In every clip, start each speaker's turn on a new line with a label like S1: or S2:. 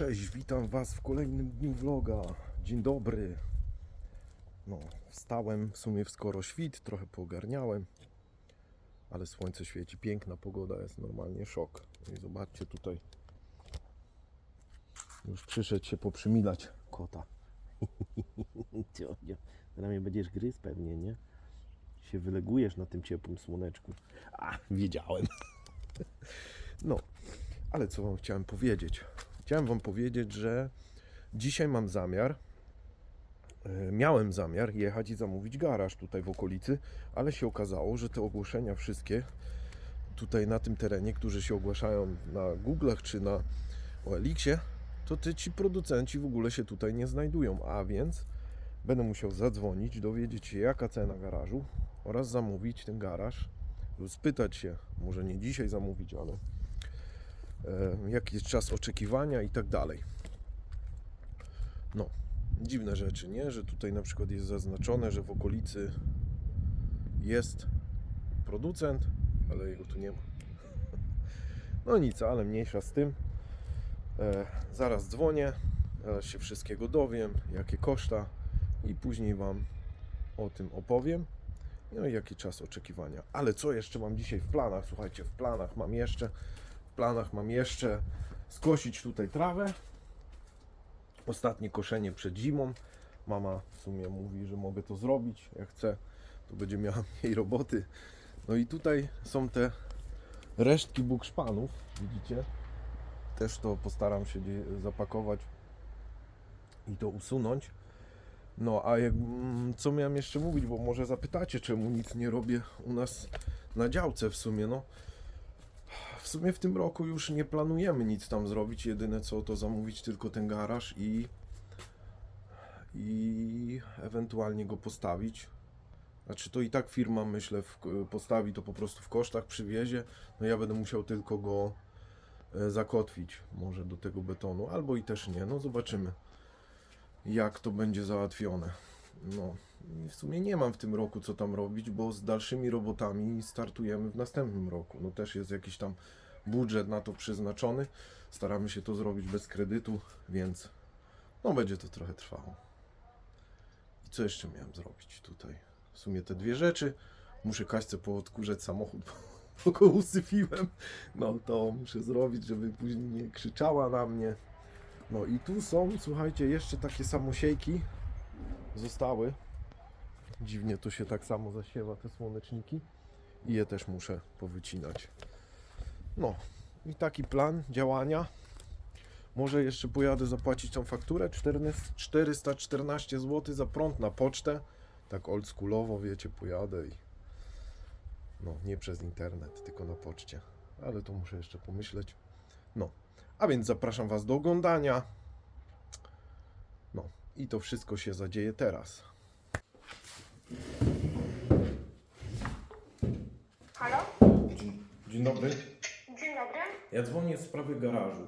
S1: Cześć, witam Was w kolejnym dniu vloga. Dzień dobry. No, wstałem w sumie w skoro świt, trochę poogarniałem, ale słońce świeci, piękna pogoda jest, normalnie szok. I zobaczcie tutaj, już przyszedł się poprzymilać kota. Na mnie będziesz gryz pewnie, nie? Się wylegujesz na tym ciepłym słoneczku. A, wiedziałem. No, ale co Wam chciałem powiedzieć? Chciałem Wam powiedzieć, że dzisiaj mam zamiar, e, miałem zamiar jechać i zamówić garaż tutaj w okolicy, ale się okazało, że te ogłoszenia wszystkie tutaj na tym terenie, którzy się ogłaszają na Google'ach czy na OLX-ie, to ty, ci producenci w ogóle się tutaj nie znajdują, a więc będę musiał zadzwonić, dowiedzieć się jaka cena garażu oraz zamówić ten garaż. Spytać się, może nie dzisiaj zamówić, ale jaki jest czas oczekiwania i tak dalej. No, dziwne rzeczy, nie? Że tutaj na przykład jest zaznaczone, że w okolicy jest producent, ale jego tu nie ma. No nic, ale mniejsza z tym. E, zaraz dzwonię, zaraz się wszystkiego dowiem, jakie koszta i później Wam o tym opowiem. No i jaki czas oczekiwania. Ale co jeszcze mam dzisiaj w planach? Słuchajcie, w planach mam jeszcze, planach mam jeszcze skosić tutaj trawę. Ostatnie koszenie przed zimą. Mama w sumie mówi, że mogę to zrobić. Jak chcę, to będzie miała mniej roboty. No i tutaj są te resztki bukszpanów, widzicie? Też to postaram się zapakować i to usunąć. No, a jak, mm, co miałem jeszcze mówić, bo może zapytacie, czemu nic nie robię u nas na działce w sumie, no. W sumie w tym roku już nie planujemy nic tam zrobić, jedyne co to zamówić tylko ten garaż i i ewentualnie go postawić. Znaczy to i tak firma myślę w, postawi to po prostu w kosztach, przywiezie, no ja będę musiał tylko go e, zakotwić może do tego betonu, albo i też nie, no zobaczymy jak to będzie załatwione. No, w sumie nie mam w tym roku co tam robić, bo z dalszymi robotami startujemy w następnym roku. No też jest jakiś tam budżet na to przeznaczony. Staramy się to zrobić bez kredytu, więc no będzie to trochę trwało. I co jeszcze miałem zrobić tutaj? W sumie te dwie rzeczy. Muszę Kaśce poodkurzać samochód, bo go usypiłem. No to muszę zrobić, żeby później nie krzyczała na mnie. No i tu są, słuchajcie, jeszcze takie samosiejki zostały. Dziwnie to się tak samo zasiewa, te słoneczniki. I je też muszę powycinać. No i taki plan działania. Może jeszcze pojadę zapłacić tą fakturę 14 414 zł za prąd na pocztę. Tak oldschoolowo, wiecie, pojadę i no, nie przez internet, tylko na poczcie. Ale to muszę jeszcze pomyśleć. No, a więc zapraszam Was do oglądania. No i to wszystko się zadzieje teraz. Dzień, dobry.
S2: Dzień dobry.
S1: Ja dzwonię w sprawie garażu.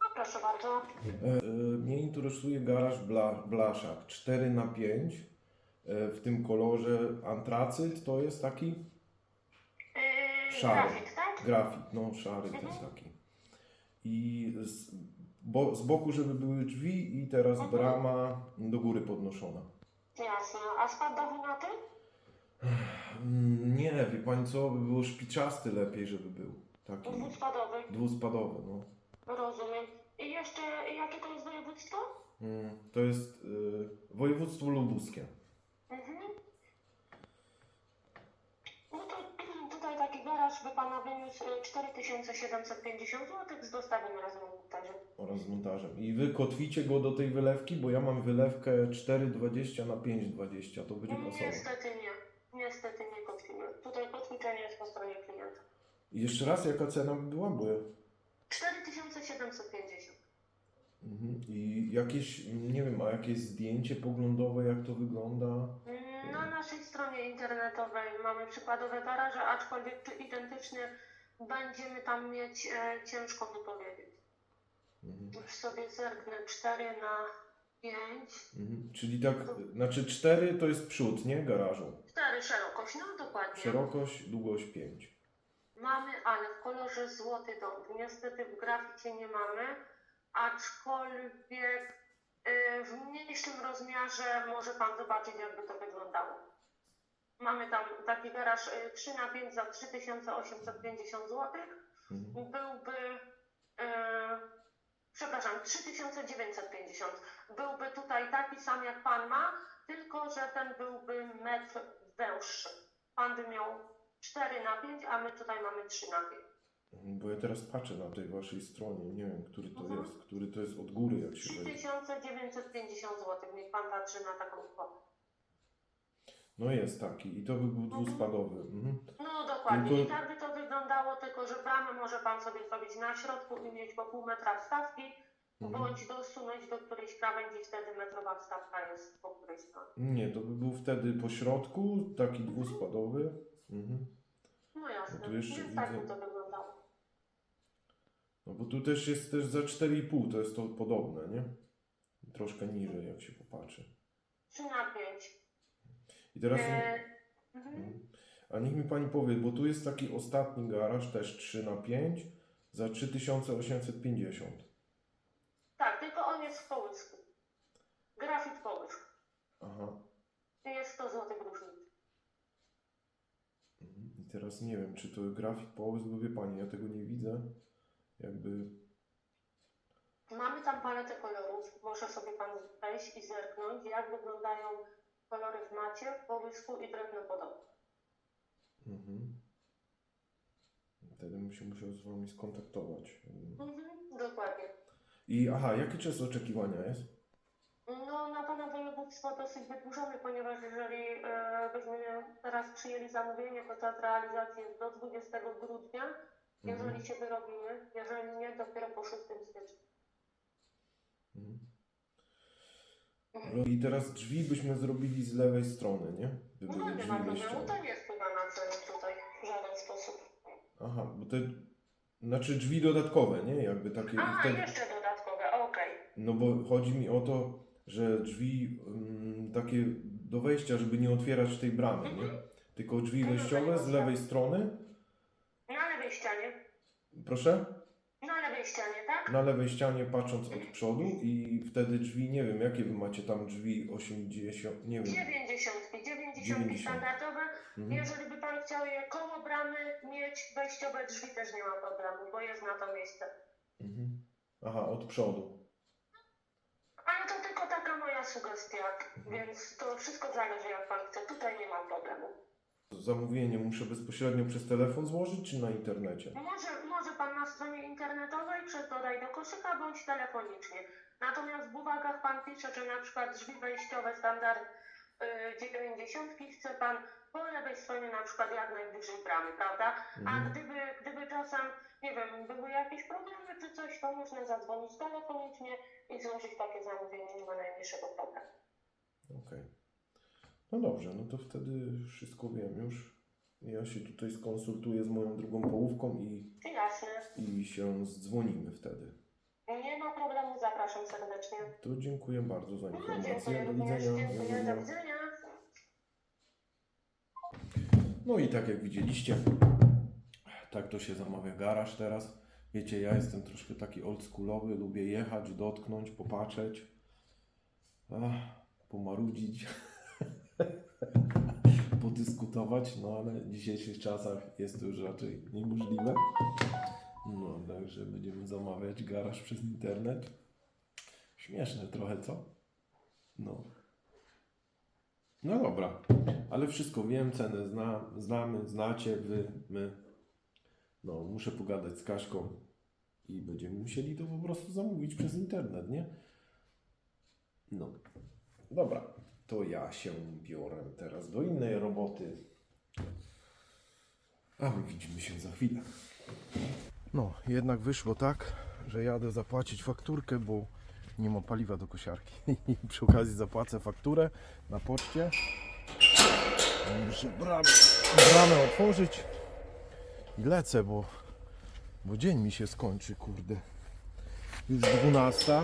S2: No proszę bardzo.
S1: E, e, mnie interesuje garaż Bla, Blaszak 4 na 5 e, w tym kolorze antracyt. To jest taki
S2: Yy,
S1: Szary.
S2: grafik, tak?
S1: grafit, no szary to jest taki. I z, bo, z boku, żeby były drzwi i teraz
S2: Mhm.
S1: brama do góry podnoszona.
S2: Jasne. A spadowy na
S1: wie pani co, by było szpiczasty lepiej, żeby był. Taki
S2: Dwuspadowy.
S1: dwuspadowy, no.
S2: Rozumiem. I jeszcze jakie to jest województwo?
S1: Mm, To jest y, województwo lubuskie.
S2: Mhm. No to tutaj taki garaż by Pana wyniósł y, 4750 zł z dostawą oraz montażem.
S1: oraz z montażem. I wy kotwicie go do tej wylewki, bo ja mam wylewkę 4,20 na 5,20, to będzie pasować.
S2: Niestety nie. Niestety nie kotwimy. Tutaj kotwiczenie jest po stronie klienta.
S1: I jeszcze raz, jaka cena by była? Bo ja...
S2: 4750.
S1: mhm. I jakieś, nie wiem, a jakieś zdjęcie poglądowe, jak to wygląda?
S2: Na naszej stronie internetowej mamy przykładowe garaże, aczkolwiek czy identyczny będziemy tam mieć e, ciężko wypowiedzieć.
S1: Mhm.
S2: Już sobie zerknę 4 na 5.
S1: Mhm. Czyli tak, znaczy 4 to jest przód, nie? Garażu.
S2: 4 szerokość, no dokładnie.
S1: Szerokość, długość 5.
S2: Mamy, ale w kolorze złoty dąb. Niestety w graficie nie mamy. aczkolwiek y, w mniejszym rozmiarze może Pan zobaczyć, jakby to wyglądało. Mamy tam taki garaż y, 3 na 5 za 3850 zł.
S1: Mhm.
S2: Byłby, e, przepraszam, 3950. Byłby tutaj taki sam jak Pan ma, tylko że ten byłby metr węższy. Pan by miał 4 na 5, a my tutaj mamy 3 na 5.
S1: Mhm, Bo ja teraz patrzę na tej waszej stronie, nie wiem, który to
S2: Mhm.
S1: jest, który to jest od góry, jak się wejdzie.
S2: 3950 zł. Niech Pan patrzy na taką kwotę.
S1: No jest taki i to by był dwuspadowy. Mhm.
S2: No dokładnie.
S1: Tylko-
S2: I tak by to wyglądało, tylko że bramę może Pan sobie zrobić na środku i mieć po pół metra wstawki,
S1: Mhm.
S2: bądź dosunąć do którejś krawędzi, wtedy metrowa wstawka jest po której stronie.
S1: Nie, to by był wtedy po środku, taki dwuspadowy. Mhm.
S2: No jasne,
S1: No tu jeszcze
S2: więc tak by
S1: widzę-
S2: to wyglądało.
S1: No bo tu też jest też za 4,5, to jest to podobne, nie? Troszkę niżej, jak się popatrzy.
S2: 3 na 5.
S1: I teraz...
S2: E, mhm.
S1: Mhm. A niech mi pani powie, bo tu jest taki ostatni garaż, też 3 na 5 za 3850.
S2: Tak, tylko on jest w połysku. Grafit połysk.
S1: Aha.
S2: I Jest 100 zł różnicy.
S1: Mhm. I teraz nie wiem, czy to grafik połysk, bo wie pani, ja tego nie widzę. Jakby.
S2: Mamy tam paletę kolorów. Może sobie Pan wejść i zerknąć, jak wyglądają kolory w macie, w połysku i drewnopodobne.
S1: Mhm. Wtedy bym się musiał z wami skontaktować.
S2: Mhm, dokładnie.
S1: I aha, jaki czas oczekiwania jest?
S2: No, na Pana województwo dosyć wydłużony, ponieważ jeżeli e, byśmy teraz przyjęli zamówienie, to czas realizacji jest do 20 grudnia. Jeżeli
S1: Mhm.
S2: się wyrobimy, jeżeli nie, dopiero po 6 stycznia.
S1: Mhm.
S2: Mhm.
S1: I teraz drzwi byśmy zrobili z lewej strony, nie? By
S2: No nie ma problemu, to nie wpływa na cenę tutaj w żaden sposób.
S1: Aha, bo te. Znaczy drzwi dodatkowe, nie? Jakby takie. i
S2: A,
S1: wtedy-
S2: jeszcze dodatkowe, okej.
S1: No bo chodzi mi o to, że drzwi mm, takie do wejścia, żeby nie otwierać tej bramy, nie?
S2: Mhm.
S1: Tylko drzwi
S2: No, no,
S1: wejściowe z lewej strony.
S2: Na lewej ścianie,
S1: Proszę?
S2: na lewej ścianie, tak?
S1: Na lewej ścianie patrząc od przodu i wtedy drzwi, nie wiem, jakie wy macie tam drzwi 80, nie wiem.
S2: 90, 90
S1: 90.
S2: standardowe.
S1: Mhm.
S2: Jeżeli by Pan chciał je koło bramy mieć, wejściowe drzwi też nie ma problemu, bo jest na to miejsce.
S1: Mhm. Aha, od przodu.
S2: Ale to tylko taka moja sugestia, więc to wszystko zależy jak Pan chce. Tutaj nie ma problemu.
S1: Zamówienie muszę bezpośrednio przez telefon złożyć, czy na internecie?
S2: Może, może Pan na stronie internetowej dodaj do koszyka bądź telefonicznie. Natomiast w uwagach Pan pisze, że na przykład drzwi wejściowe standard y, 90 chce Pan po lewej stronie na przykład jak najbliżej bramy, prawda? A
S1: Mhm.
S2: gdyby, gdyby czasem, nie wiem, były jakieś problemy czy coś, to można zadzwonić telefonicznie i złożyć takie zamówienie, nie ma najmniejszego problemu.
S1: Okej. No dobrze, no to wtedy wszystko wiem już. Ja się tutaj skonsultuję z moją drugą połówką i,
S2: Jasne.
S1: i się dzwonimy wtedy.
S2: Nie ma problemu, zapraszam serdecznie.
S1: To dziękuję bardzo za
S2: No,
S1: informację.
S2: dziękuję
S1: Do
S2: również,
S1: widzenia.
S2: Dziękuję, do
S1: widzenia. No i tak jak widzieliście, tak to się zamawia garaż teraz. Wiecie, ja jestem troszkę taki oldschoolowy, lubię jechać, dotknąć, popatrzeć, ach, pomarudzić, podyskutować, no ale w dzisiejszych czasach jest to już raczej niemożliwe. No, także będziemy zamawiać garaż przez internet. Śmieszne trochę, co? No. No dobra, ale wszystko wiem, cenę zna, znamy, znacie, wy, my. No, muszę pogadać z Kaśką i będziemy musieli to po prostu zamówić przez internet, nie? No, dobra, to ja się biorę teraz do innej roboty. A my widzimy się za chwilę. No, jednak wyszło tak, że jadę zapłacić fakturkę, bo nie ma paliwa do kosiarki. I przy okazji zapłacę fakturę na poczcie. Muszę bramę, bramę otworzyć i lecę, bo, bo dzień mi się skończy, kurde. Już 12,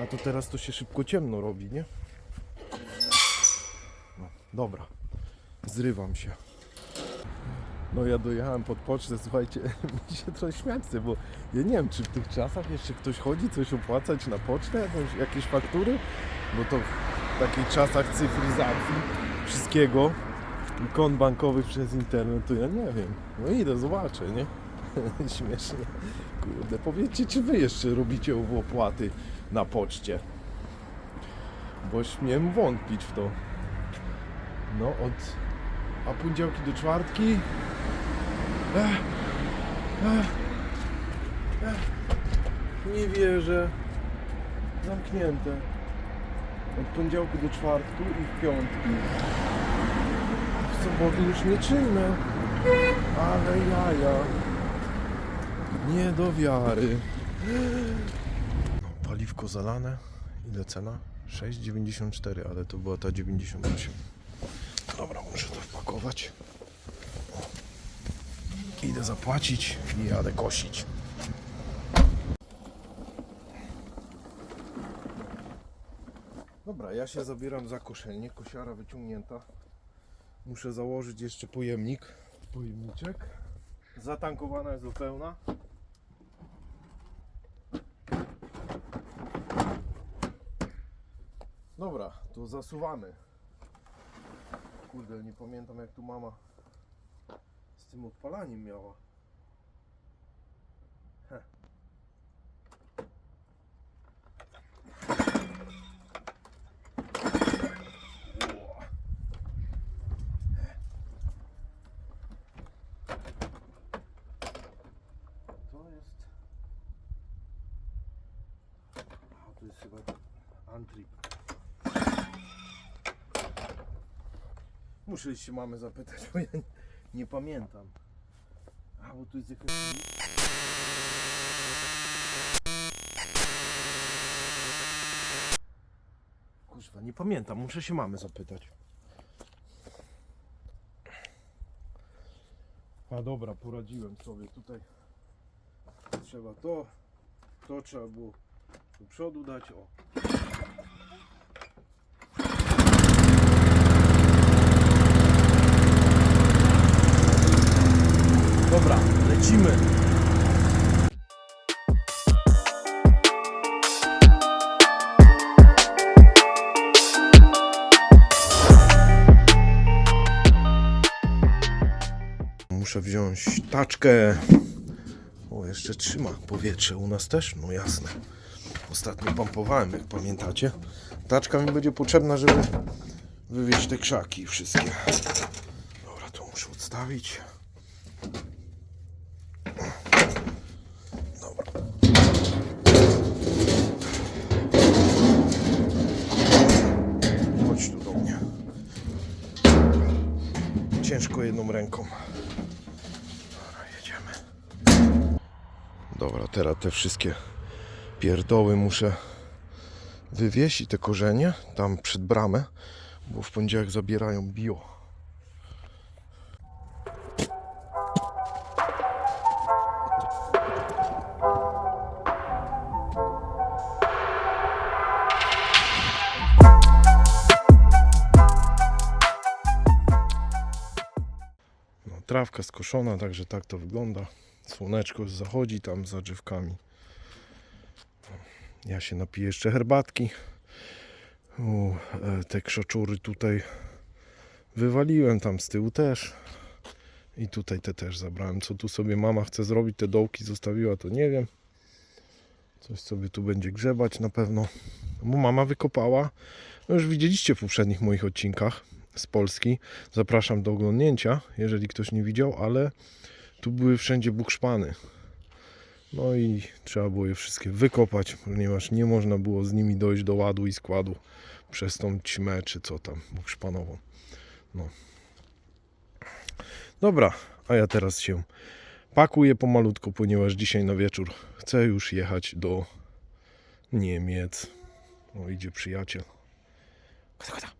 S1: a to teraz to się szybko ciemno robi, nie? No, dobra, zrywam się. No ja dojechałem pod pocztę, słuchajcie, mi się trochę śmiać chce, bo ja nie wiem, czy w tych czasach jeszcze ktoś chodzi coś opłacać na pocztę, jakieś faktury, bo to w takich czasach cyfryzacji wszystkiego kont bankowych przez internet, to ja nie wiem. No idę, zobaczę, nie? Śmiesznie. Kurde, powiedzcie, czy wy jeszcze robicie owe opłaty na poczcie? Bo śmiem wątpić w to. No, od a poniedziałki do czwartki. Ech, ech, ech. Nie wierzę. Zamknięte. Od poniedziałku do czwartku i w piątki. Soboty już nie czynne. Ale jaja. Nie do wiary. No, paliwko zalane. Ile cena? 6,94, ale to była ta 98. Dobra, muszę to wpakować. Idę zapłacić i jadę kosić. Dobra, ja się zabieram za koszenie. Kosiara wyciągnięta. Muszę założyć jeszcze pojemnik. Pojemniczek. Zatankowana jest do pełna. Dobra, to zasuwamy. Kurde, nie pamiętam jak tu mama z tym odpalaniem miała. Heh. Ło. To jest... A, to jest chyba antrip. Muszę się mamy zapytać, bo ja nie, nie pamiętam. A, bo tu jest jakaś... Kurwa, nie pamiętam, muszę się mamy zapytać. A dobra, poradziłem sobie tutaj. Trzeba to, to trzeba było do przodu dać, o. Dobra, lecimy. Muszę wziąć taczkę. O, jeszcze trzyma powietrze u nas też? No jasne. Ostatnio pompowałem, jak pamiętacie. Taczka mi będzie potrzebna, żeby wywieźć te krzaki wszystkie. Dobra, to muszę odstawić. Ciężko jedną ręką. Dobra, jedziemy. Dobra, teraz te wszystkie pierdoły muszę wywiesić, te korzenie, tam przed bramę, bo w poniedziałek zabierają bio. No, trawka skoszona, także tak to wygląda. Słoneczko zachodzi tam za drzewkami. Ja się napiję jeszcze herbatki. U, e, te krzaczury tutaj wywaliłem tam z tyłu też. I tutaj te też zabrałem. Co tu sobie mama chce zrobić, te dołki zostawiła, to nie wiem. Coś sobie tu będzie grzebać na pewno. Bo mama wykopała. No już widzieliście w poprzednich moich odcinkach z Polski. Zapraszam do oglądnięcia, jeżeli ktoś nie widział, ale tu były wszędzie bukszpany. No i trzeba było je wszystkie wykopać, ponieważ nie można było z nimi dojść do ładu i składu przez tą ćmę, czy co tam, bukszpanową. No. Dobra, a ja teraz się pakuję pomalutko, ponieważ dzisiaj na wieczór chcę już jechać do Niemiec. O, idzie przyjaciel. Kota, kota.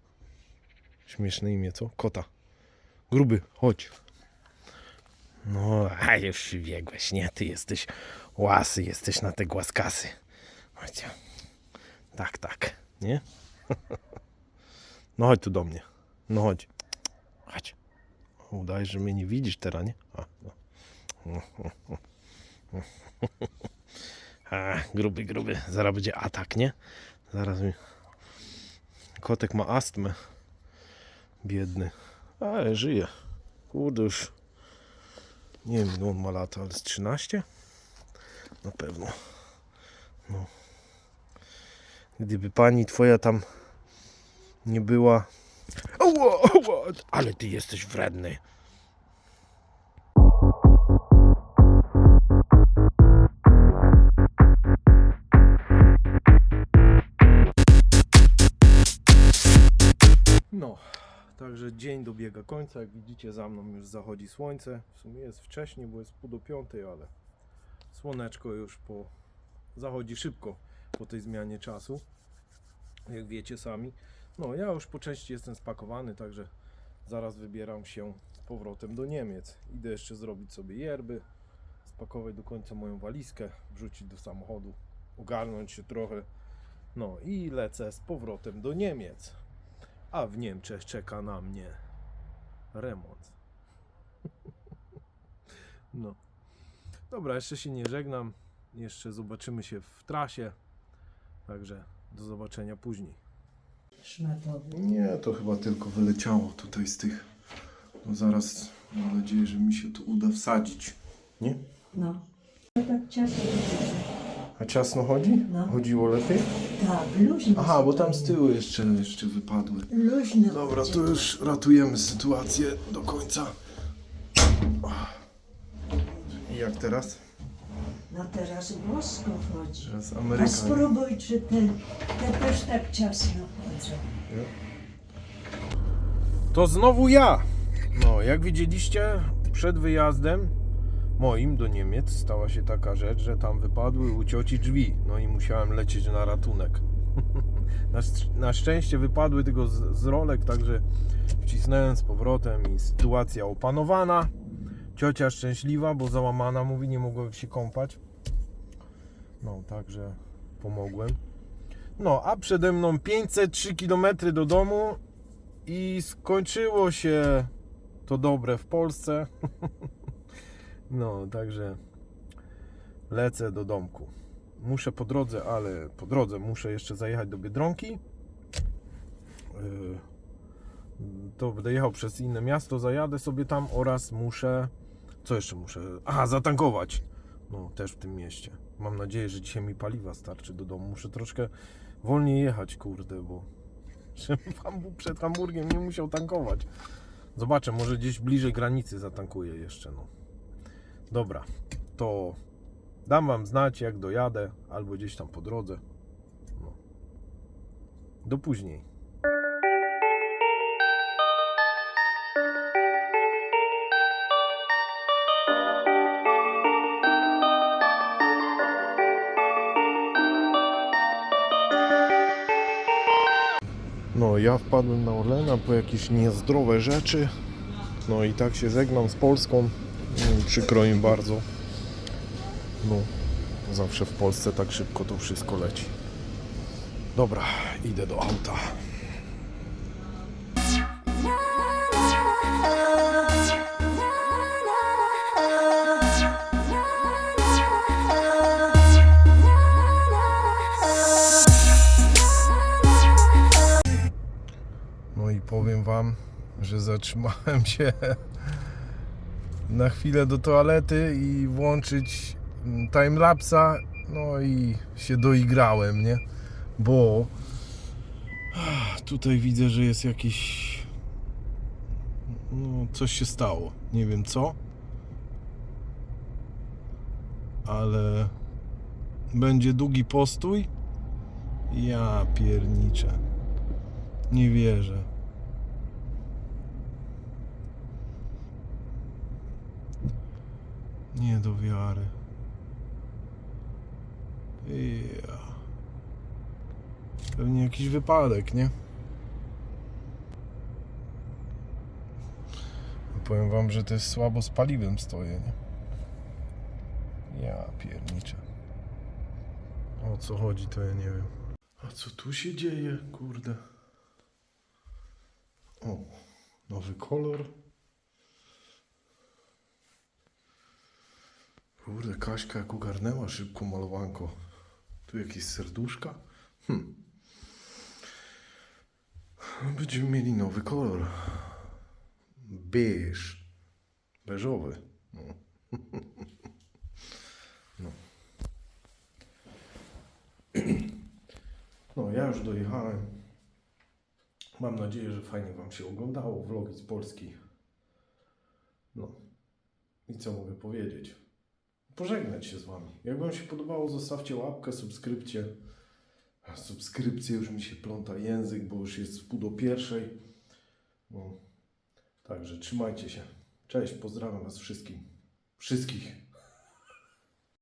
S1: Śmieszne imię, co? Kota. Gruby, chodź. No, a już biegłeś, nie? Ty jesteś łasy, jesteś na te głaskasy. Chodź. Tak, tak, nie? No chodź tu do mnie. No chodź. Chodź. Udaj, że mnie nie widzisz teraz, nie? A, no. A, gruby, gruby. Zaraz będzie atak, nie? Zaraz mi... Kotek ma astmę. Biedny. Ale żyje. Kurde już... Nie wiem, on ma lat, ale z 13? Na pewno. No. Gdyby pani twoja tam nie była... Ała, ale ty jesteś wredny. No, także dzień dobiega końca. Jak widzicie, za mną już zachodzi słońce. W sumie jest wcześniej, bo jest pół do piątej, ale słoneczko już po zachodzi szybko po tej zmianie czasu. Jak wiecie sami. No, ja już po części jestem spakowany, także zaraz wybieram się z powrotem do Niemiec. Idę jeszcze zrobić sobie yerby, spakować do końca moją walizkę, wrzucić do samochodu, ogarnąć się trochę. No i lecę z powrotem do Niemiec. A w Niemczech czeka na mnie remont. No. Dobra, jeszcze się nie żegnam. Jeszcze zobaczymy się w trasie. Także do zobaczenia później.
S3: szmatowy.
S1: Nie, to chyba tylko wyleciało tutaj z tych. No zaraz mam nadzieję, że mi się tu uda wsadzić. Nie?
S3: No. To tak ciasno.
S1: A ciasno chodzi?
S3: No.
S1: Chodziło lepiej?
S3: Tak, luźno.
S1: Aha, bo tam z tyłu jeszcze, jeszcze wypadły.
S3: Luźno.
S1: Dobra, to już ratujemy sytuację do końca. I jak teraz?
S3: No teraz włosko chodzi.
S1: Teraz
S3: A
S1: Ameryka.
S3: spróbuj, czy te, te też tak ciasno chodzą.
S1: To znowu ja. No, jak widzieliście, przed wyjazdem moim do Niemiec stała się taka rzecz, że tam wypadły u cioci drzwi. No i musiałem lecieć na ratunek. Na, szcz- na szczęście wypadły tylko z, z rolek, także wcisnąłem z powrotem i sytuacja opanowana. Ciocia szczęśliwa, bo załamana, mówi, nie mogłem się kąpać. No, także pomogłem. No, a przede mną 503 km do domu i skończyło się to dobre w Polsce. No, także lecę do domku. Muszę po drodze, ale po drodze muszę jeszcze zajechać do Biedronki. Yy, To będę jechał przez inne miasto, zajadę sobie tam oraz muszę. Co jeszcze muszę? Aha, zatankować. No, też w tym mieście. Mam nadzieję, że dzisiaj mi paliwa starczy do domu. Muszę troszkę wolniej jechać, kurde, bo przed Hamburgiem nie musiał tankować. Zobaczę, może gdzieś bliżej granicy zatankuję jeszcze. No. Dobra, to dam Wam znać, jak dojadę, albo gdzieś tam po drodze. No. Do później. No, ja wpadłem na Orlena po jakieś niezdrowe rzeczy. No i tak się żegnam z Polską. Mm, Przykro mi bardzo. No, zawsze w Polsce tak szybko to wszystko leci. Dobra, idę do auta. Powiem Wam, że zatrzymałem się na chwilę do toalety i włączyć mm, timelapsa. No i się doigrałem, nie? Bo tutaj widzę, że jest jakiś. No, coś się stało. Nie wiem co. Ale będzie długi postój. Ja pierniczę. Nie wierzę. Nie do wiary. Ja. Pewnie jakiś wypadek, nie? Powiem wam, że to jest słabo z paliwem stoję, nie? Ja pierniczę. O co chodzi, to ja nie wiem. A co tu się dzieje, kurde? O, nowy kolor. Kurde, Kaśka jak ogarnęła szybko malowanko. Tu jakieś serduszka. Hm. Będziemy mieli nowy kolor. Beż. Beżowy. No. no. No, ja już dojechałem. Mam nadzieję, że fajnie Wam się oglądało vlogi z Polski. No. I co mogę powiedzieć? Pożegnać się z Wami. Jak Wam się podobało, zostawcie łapkę, subskrypcję. Subskrypcję już mi się pląta język, bo już jest pół do pierwszej. No. Także trzymajcie się. Cześć, pozdrawiam Was wszystkim. Wszystkich.